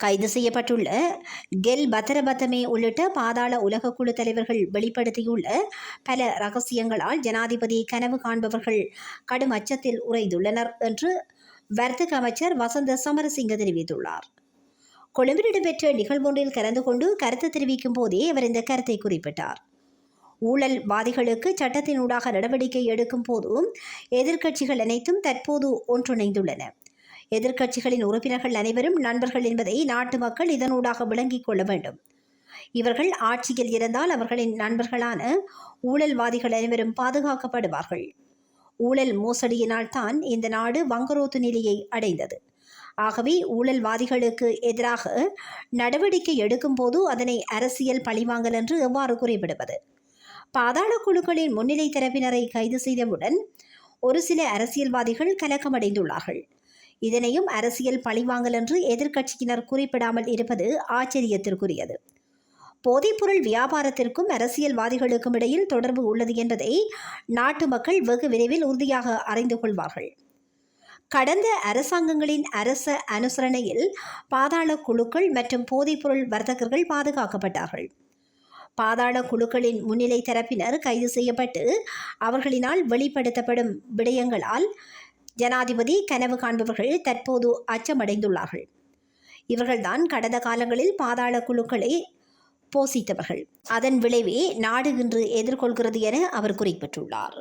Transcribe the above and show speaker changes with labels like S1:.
S1: கைது செய்யப்பட்டுள்ள கெல் பத்தரபத்தமே உள்ளிட்ட பாதாள உலக குழு தலைவர்கள் வெளிப்படுத்தியுள்ள பல ரகசியங்களால் ஜனாதிபதி கனவு காண்பவர்கள் கடும் அச்சத்தில் உறைந்துள்ளனர் என்று வர்த்தக அமைச்சர் வசந்த சமரசிங்க தெரிவித்துள்ளார். கொழும்பில் இடம்பெற்ற நிகழ்வொன்றில் கலந்து கொண்டு கருத்து தெரிவிக்கும் போதே அவர் இந்த கருத்தை குறிப்பிட்டார். ஊழல்வாதிகளுக்கு சட்டத்தினூடாக நடவடிக்கை எடுக்கும் போதும் எதிர்க்கட்சிகள் அனைத்தும் தற்போது ஒன்றிணைந்துள்ளன. எதிர்க்கட்சிகளின் உறுப்பினர்கள் அனைவரும் நண்பர்கள் என்பதை நாட்டு மக்கள் இதனூடாக விளங்கிக் கொள்ள வேண்டும். இவர்கள் ஆட்சியில் இருந்தால் அவர்களின் நண்பர்களான ஊழல்வாதிகள் அனைவரும் பாதுகாக்கப்படுவார்கள். ஊழல் மோசடியினால் தான் இந்த நாடு வங்குரோத்து நிலையை அடைந்தது. ஆகவே ஊழல்வாதிகளுக்கு எதிராக நடவடிக்கை எடுக்கும் போது அதனை அரசியல் பழிவாங்கல் என்று எவ்வாறு குறிப்பிடுவது? பாதாள குழுக்களின் முன்னிலை தரப்பினரை கைது செய்தவுடன் ஒரு சில அரசியல்வாதிகள் கலக்கமடைந்துள்ளார்கள். இதனையும் அரசியல் பழிவாங்கல் என்று எதிர்க்கட்சியினர் குறிப்பிடாமல் இருப்பது ஆச்சரியத்திற்குரியது. போதைப்பொருள் வியாபாரத்திற்கும் அரசியல்வாதிகளுக்கும் இடையில் தொடர்பு உள்ளது என்பதை நாட்டு மக்கள் வெகு விரைவில் உறுதியாக அறிந்து கொள்வார்கள். கடந்த அரசாங்கங்களின் அரச அனுசரணையில் பாதாள குழுக்கள் மற்றும் போதைப்பொருள் வர்த்தகர்கள் பாதுகாக்கப்பட்டார்கள். பாதாள குழுக்களின் முன்னிலை தரப்பினர் கைது செய்யப்பட்டு அவர்களினால் வெளிப்படுத்தப்படும் விடயங்களால் ஜனாதிபதி கனவு காண்பவர்கள் தற்போது அச்சமடைந்துள்ளார்கள். இவர்கள்தான் கடந்த காலங்களில் பாதாள குழுக்களை போசித்தவர்கள். அதன் விளைவே நாடு இன்று எதிர்கொள்கிறது என அவர் குறிப்பிட்டுள்ளார்.